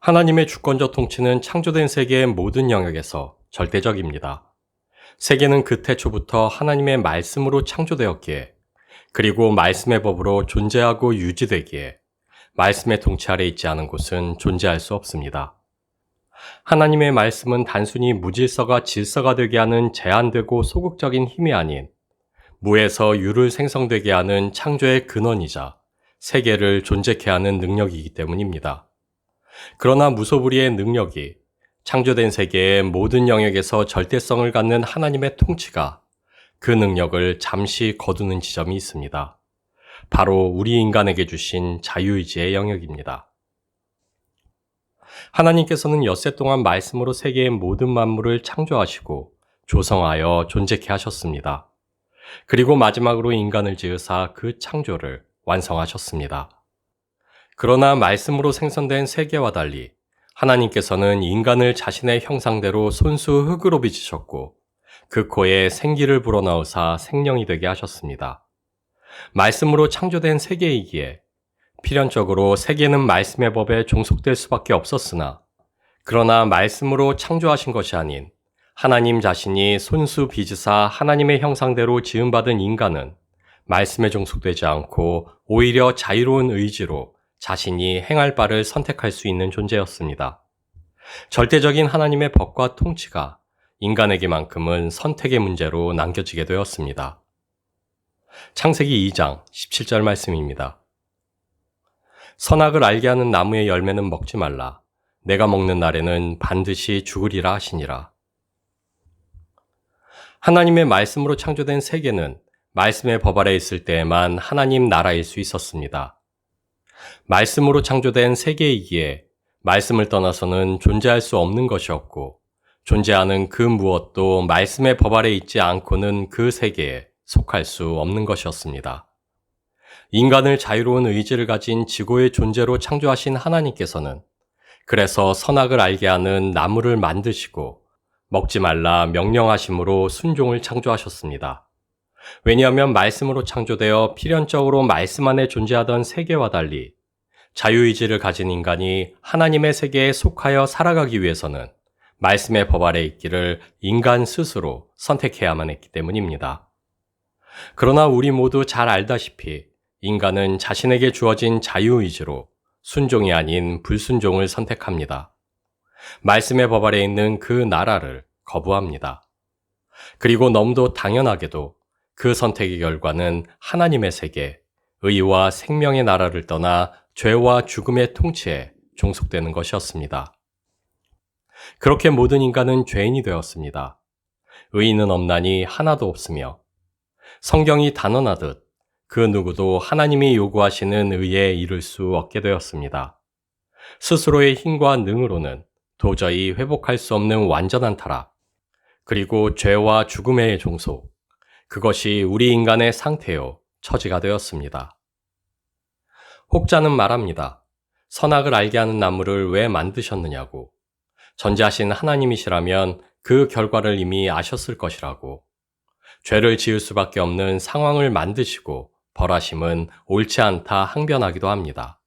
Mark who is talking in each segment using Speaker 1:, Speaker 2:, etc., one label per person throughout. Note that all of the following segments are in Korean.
Speaker 1: 하나님의 주권적 통치는 창조된 세계의 모든 영역에서 절대적입니다. 세계는 그 태초부터 하나님의 말씀으로 창조되었기에 그리고 말씀의 법으로 존재하고 유지되기에 말씀의 통치 아래 있지 않은 곳은 존재할 수 없습니다. 하나님의 말씀은 단순히 무질서가 질서가 되게 하는 제한되고 소극적인 힘이 아닌 무에서 유를 생성되게 하는 창조의 근원이자 세계를 존재케 하는 능력이기 때문입니다. 그러나 무소불위의 능력이 창조된 세계의 모든 영역에서 절대성을 갖는 하나님의 통치가 그 능력을 잠시 거두는 지점이 있습니다. 바로 우리 인간에게 주신 자유의지의 영역입니다. 하나님께서는 엿새 동안 말씀으로 세계의 모든 만물을 창조하시고 조성하여 존재케 하셨습니다. 그리고 마지막으로 인간을 지으사 그 창조를 완성하셨습니다. 그러나 말씀으로 생성된 세계와 달리 하나님께서는 인간을 자신의 형상대로 손수 흙으로 빚으셨고 그 코에 생기를 불어넣으사 생명이 되게 하셨습니다. 말씀으로 창조된 세계이기에 필연적으로 세계는 말씀의 법에 종속될 수밖에 없었으나 그러나 말씀으로 창조하신 것이 아닌 하나님 자신이 손수 빚으사 하나님의 형상대로 지음받은 인간은 말씀에 종속되지 않고 오히려 자유로운 의지로 자신이 행할 바를 선택할 수 있는 존재였습니다. 절대적인 하나님의 법과 통치가 인간에게만큼은 선택의 문제로 남겨지게 되었습니다. 창세기 2장 17절 말씀입니다. 선악을 알게 하는 나무의 열매는 먹지 말라. 내가 먹는 날에는 반드시 죽으리라 하시니라. 하나님의 말씀으로 창조된 세계는 말씀의 법 아래 있을 때에만 하나님 나라일 수 있었습니다. 말씀으로 창조된 세계이기에 말씀을 떠나서는 존재할 수 없는 것이었고 존재하는 그 무엇도 말씀의 법 아래 있지 않고는 그 세계에 속할 수 없는 것이었습니다. 인간을 자유로운 의지를 가진 지고의 존재로 창조하신 하나님께서는 그래서 선악을 알게 하는 나무를 만드시고 먹지 말라 명령하심으로 순종을 창조하셨습니다. 왜냐하면 말씀으로 창조되어 필연적으로 말씀 안에 존재하던 세계와 달리 자유의지를 가진 인간이 하나님의 세계에 속하여 살아가기 위해서는 말씀의 법 아래 있기를 인간 스스로 선택해야만 했기 때문입니다. 그러나 우리 모두 잘 알다시피 인간은 자신에게 주어진 자유의지로 순종이 아닌 불순종을 선택합니다. 말씀의 법 아래 있는 그 나라를 거부합니다. 그리고 너무도 당연하게도 그 선택의 결과는 하나님의 세계, 의와 생명의 나라를 떠나 죄와 죽음의 통치에 종속되는 것이었습니다. 그렇게 모든 인간은 죄인이 되었습니다. 의인은 없나니 하나도 없으며 성경이 단언하듯 그 누구도 하나님이 요구하시는 의에 이를 수 없게 되었습니다. 스스로의 힘과 능으로는 도저히 회복할 수 없는 완전한 타락, 그리고 죄와 죽음의 종속, 그것이 우리 인간의 상태요, 처지가 되었습니다. 혹자는 말합니다. 선악을 알게 하는 나무를 왜 만드셨느냐고. 전지하신 하나님이시라면 그 결과를 이미 아셨을 것이라고. 죄를 지을 수밖에 없는 상황을 만드시고 벌하심은 옳지 않다 항변하기도 합니다.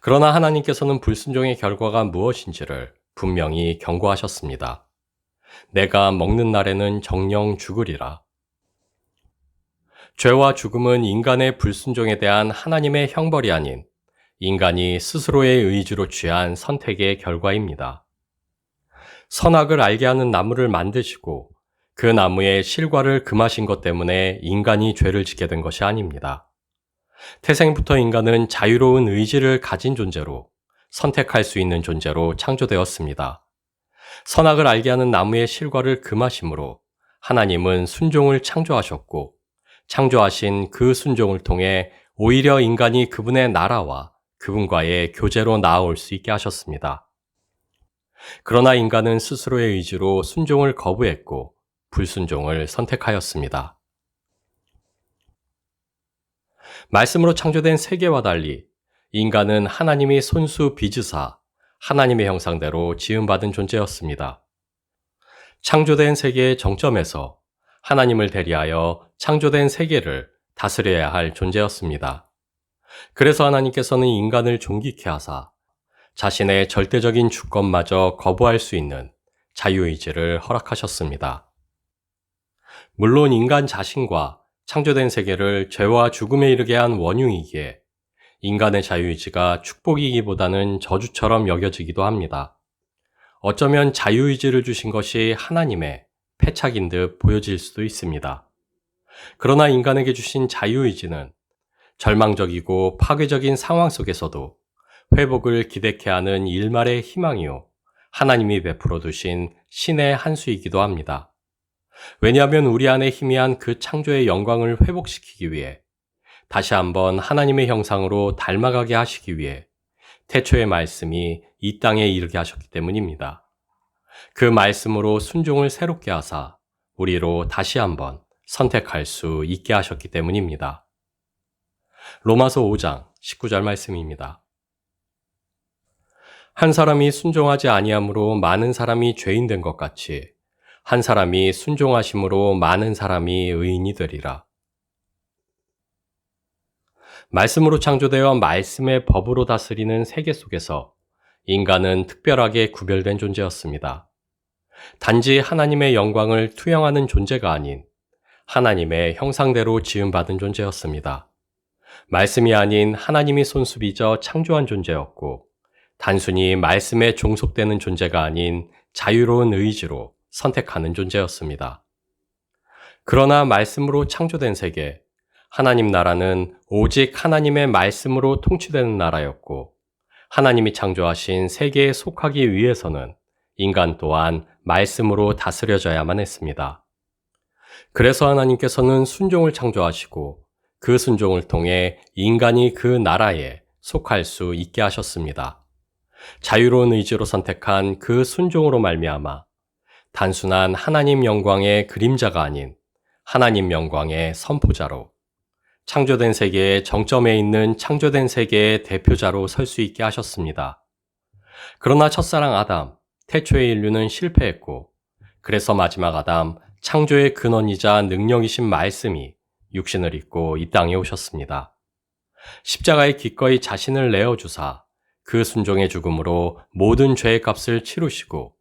Speaker 1: 그러나 하나님께서는 불순종의 결과가 무엇인지를 분명히 경고하셨습니다. 내가 먹는 날에는 정령 죽으리라. 죄와 죽음은 인간의 불순종에 대한 하나님의 형벌이 아닌 인간이 스스로의 의지로 취한 선택의 결과입니다. 선악을 알게 하는 나무를 만드시고 그 나무의 실과를 금하신 것 때문에 인간이 죄를 짓게 된 것이 아닙니다. 태생부터 인간은 자유로운 의지를 가진 존재로 선택할 수 있는 존재로 창조되었습니다. 선악을 알게 하는 나무의 실과를 금하심으로 하나님은 순종을 창조하셨고 창조하신 그 순종을 통해 오히려 인간이 그분의 나라와 그분과의 교제로 나아올 수 있게 하셨습니다. 그러나 인간은 스스로의 의지로 순종을 거부했고 불순종을 선택하였습니다. 말씀으로 창조된 세계와 달리 인간은 하나님이 손수 빚으사 하나님의 형상대로 지음받은 존재였습니다. 창조된 세계의 정점에서 하나님을 대리하여 창조된 세계를 다스려야 할 존재였습니다. 그래서 하나님께서는 인간을 존귀케 하사 자신의 절대적인 주권마저 거부할 수 있는 자유의지를 허락하셨습니다. 물론 인간 자신과 창조된 세계를 죄와 죽음에 이르게 한 원흉이기에 인간의 자유의지가 축복이기보다는 저주처럼 여겨지기도 합니다. 어쩌면 자유의지를 주신 것이 하나님의 패착인 듯 보여질 수도 있습니다. 그러나 인간에게 주신 자유의지는 절망적이고 파괴적인 상황 속에서도 회복을 기대케 하는 일말의 희망이요. 하나님이 베풀어 두신 신의 한 수이기도 합니다. 왜냐하면 우리 안에 희미한 그 창조의 영광을 회복시키기 위해 다시 한번 하나님의 형상으로 닮아가게 하시기 위해 태초의 말씀이 이 땅에 이르게 하셨기 때문입니다. 그 말씀으로 순종을 새롭게 하사 우리로 다시 한번 선택할 수 있게 하셨기 때문입니다. 로마서 5장 19절 말씀입니다. 한 사람이 순종하지 아니함으로 많은 사람이 죄인 된 것 같이 한 사람이 순종하심으로 많은 사람이 의인이 되리라. 말씀으로 창조되어 말씀의 법으로 다스리는 세계 속에서 인간은 특별하게 구별된 존재였습니다. 단지 하나님의 영광을 투영하는 존재가 아닌 하나님의 형상대로 지음받은 존재였습니다. 말씀이 아닌 하나님이 손수비져 창조한 존재였고, 단순히 말씀에 종속되는 존재가 아닌 자유로운 의지로 선택하는 존재였습니다. 그러나 말씀으로 창조된 세계, 하나님 나라는 오직 하나님의 말씀으로 통치되는 나라였고, 하나님이 창조하신 세계에 속하기 위해서는 인간 또한 말씀으로 다스려져야만 했습니다. 그래서 하나님께서는 순종을 창조하시고 그 순종을 통해 인간이 그 나라에 속할 수 있게 하셨습니다. 자유로운 의지로 선택한 그 순종으로 말미암아 단순한 하나님 영광의 그림자가 아닌 하나님 영광의 선포자로 창조된 세계의 정점에 있는 창조된 세계의 대표자로 설 수 있게 하셨습니다. 그러나 첫사랑 아담, 태초의 인류는 실패했고, 그래서 마지막 아담, 창조의 근원이자 능력이신 말씀이 육신을 입고 이 땅에 오셨습니다. 십자가에 기꺼이 자신을 내어주사 그 순종의 죽음으로 모든 죄의 값을 치루시고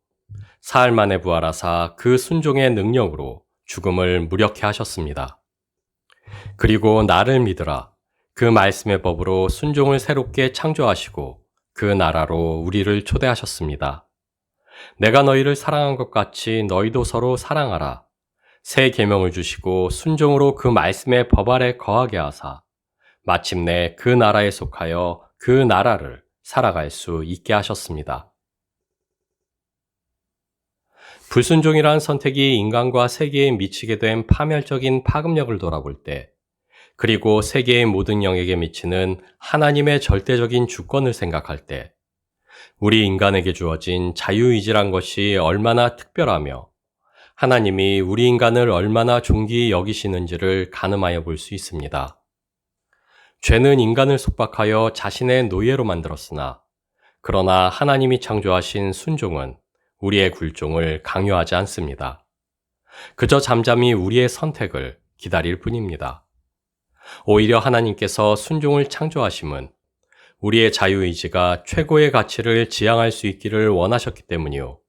Speaker 1: 사흘 만에 부활하사 그 순종의 능력으로 죽음을 무력케 하셨습니다. 그리고 나를 믿으라. 그 말씀의 법으로 순종을 새롭게 창조하시고 그 나라로 우리를 초대하셨습니다. 내가 너희를 사랑한 것 같이 너희도 서로 사랑하라. 새 계명을 주시고 순종으로 그 말씀의 법 아래 거하게 하사 마침내 그 나라에 속하여 그 나라를 살아갈 수 있게 하셨습니다. 불순종이란 선택이 인간과 세계에 미치게 된 파멸적인 파급력을 돌아볼 때, 그리고 세계의 모든 영역에 미치는 하나님의 절대적인 주권을 생각할 때, 우리 인간에게 주어진 자유의지란 것이 얼마나 특별하며 하나님이 우리 인간을 얼마나 존귀히 여기시는지를 가늠하여 볼 수 있습니다. 죄는 인간을 속박하여 자신의 노예로 만들었으나, 그러나 하나님이 창조하신 순종은 우리의 굴종을 강요하지 않습니다. 그저 잠잠히 우리의 선택을 기다릴 뿐입니다. 오히려 하나님께서 순종을 창조하심은 우리의 자유의지가 최고의 가치를 지향할 수 있기를 원하셨기 때문이요.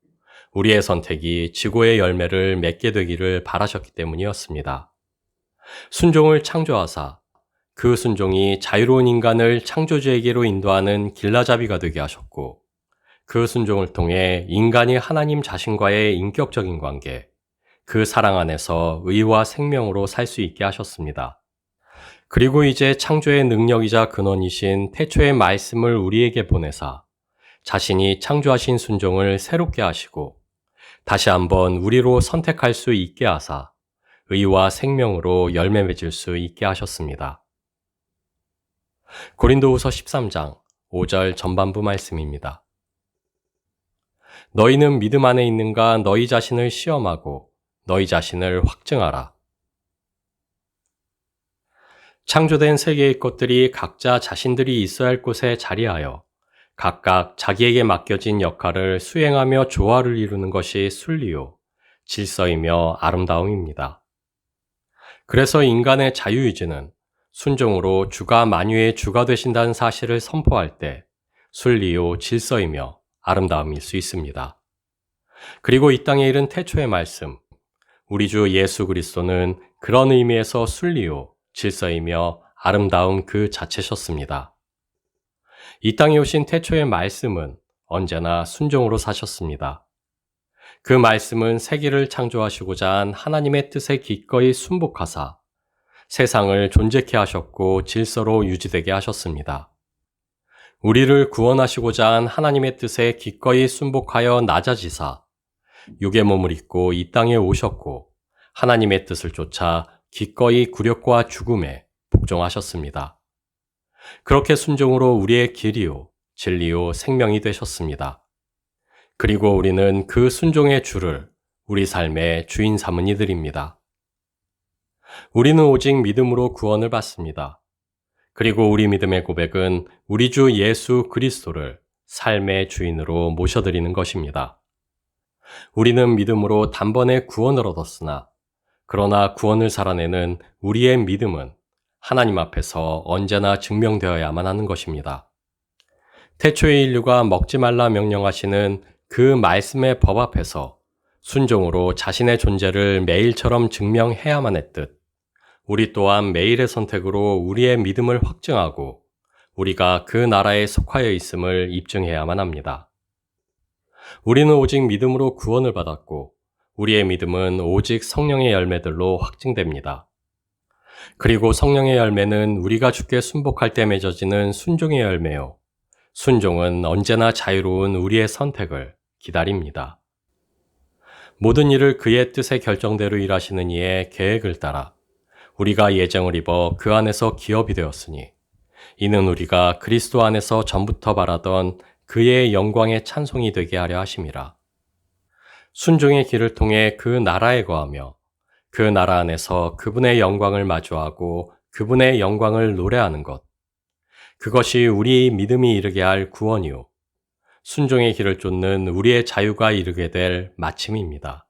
Speaker 1: 우리의 선택이 지고의 열매를 맺게 되기를 바라셨기 때문이었습니다. 순종을 창조하사 그 순종이 자유로운 인간을 창조주에게로 인도하는 길라잡이가 되게 하셨고 그 순종을 통해 인간이 하나님 자신과의 인격적인 관계, 그 사랑 안에서 의와 생명으로 살 수 있게 하셨습니다. 그리고 이제 창조의 능력이자 근원이신 태초의 말씀을 우리에게 보내사 자신이 창조하신 순종을 새롭게 하시고 다시 한번 우리로 선택할 수 있게 하사 의와 생명으로 열매 맺을 수 있게 하셨습니다. 고린도후서 13장 5절 전반부 말씀입니다. 너희는 믿음 안에 있는가 너희 자신을 시험하고 너희 자신을 확증하라. 창조된 세계의 것들이 각자 자신들이 있어야 할 곳에 자리하여 각각 자기에게 맡겨진 역할을 수행하며 조화를 이루는 것이 순리요, 질서이며 아름다움입니다. 그래서 인간의 자유의지는 순종으로 주가 만유의 주가 되신다는 사실을 선포할 때 순리요 질서이며 아름다움일 수 있습니다. 그리고 이 땅에 이른 태초의 말씀, 우리 주 예수 그리스도는 그런 의미에서 순리요 질서이며 아름다움 그 자체셨습니다. 이 땅에 오신 태초의 말씀은 언제나 순종으로 사셨습니다. 그 말씀은 세계를 창조하시고자 한 하나님의 뜻에 기꺼이 순복하사 세상을 존재케 하셨고 질서로 유지되게 하셨습니다. 우리를 구원하시고자 한 하나님의 뜻에 기꺼이 순복하여 낮아지사 육의 몸을 입고 이 땅에 오셨고 하나님의 뜻을 쫓아 기꺼이 굴욕과 죽음에 복종하셨습니다. 그렇게 순종으로 우리의 길이요, 진리요, 생명이 되셨습니다. 그리고 우리는 그 순종의 주를 우리 삶의 주인 삼은 이들입니다. 우리는 오직 믿음으로 구원을 받습니다. 그리고 우리 믿음의 고백은 우리 주 예수 그리스도를 삶의 주인으로 모셔드리는 것입니다. 우리는 믿음으로 단번에 구원을 얻었으나 그러나 구원을 살아내는 우리의 믿음은 하나님 앞에서 언제나 증명되어야만 하는 것입니다. 태초의 인류가 먹지 말라 명령하시는 그 말씀의 법 앞에서 순종으로 자신의 존재를 매일처럼 증명해야만 했듯 우리 또한 매일의 선택으로 우리의 믿음을 확증하고 우리가 그 나라에 속하여 있음을 입증해야만 합니다. 우리는 오직 믿음으로 구원을 받았고 우리의 믿음은 오직 성령의 열매들로 확증됩니다. 그리고 성령의 열매는 우리가 주께 순복할 때 맺어지는 순종의 열매요. 순종은 언제나 자유로운 우리의 선택을 기다립니다. 모든 일을 그의 뜻의 결정대로 일하시는 이의 계획을 따라 우리가 예정을 입어 그 안에서 기업이 되었으니 이는 우리가 그리스도 안에서 전부터 바라던 그의 영광의 찬송이 되게 하려 하심이라. 순종의 길을 통해 그 나라에 거하며 그 나라 안에서 그분의 영광을 마주하고 그분의 영광을 노래하는 것. 그것이 우리 믿음이 이르게 할 구원이요. 순종의 길을 쫓는 우리의 자유가 이르게 될 마침입니다.